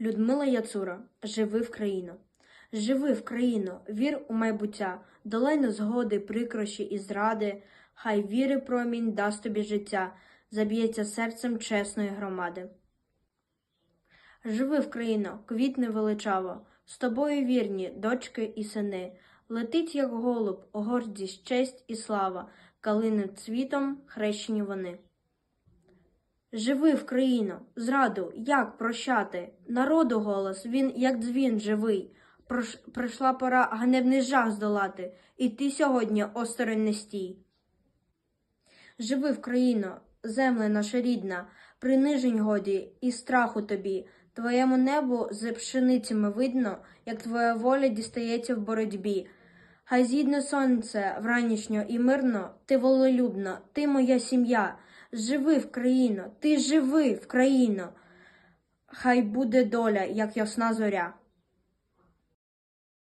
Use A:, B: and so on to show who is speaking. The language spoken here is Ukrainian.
A: Людмила Яцура, живи в країну. Живи в країну, вір у майбуття, долайно згоди, прикрощі і зради, хай віри промінь дасть тобі життя, заб'ється серцем чесної громади. Живи в країно, квітне величаво, з тобою вірні, дочки і сини, летить, як голуб, гордість, честь і слава, калини цвітом хрещені вони. Живи в країну, зраду, як прощати? Народу голос, він, як дзвін живий. Прош... Прийшла пора ганебний жах здолати, і ти сьогодні осторонь не стій. Живи в країну, земле наша рідна, принижень годі і страху тобі. Твоєму небу з пшеницями видно, як твоя воля дістається в боротьбі. Хай зідне сонце вранішньо і мирно, ти волелюбна, ти моя сім'я. Живи в країно, ти живи в країно. Хай буде доля, як ясна зоря.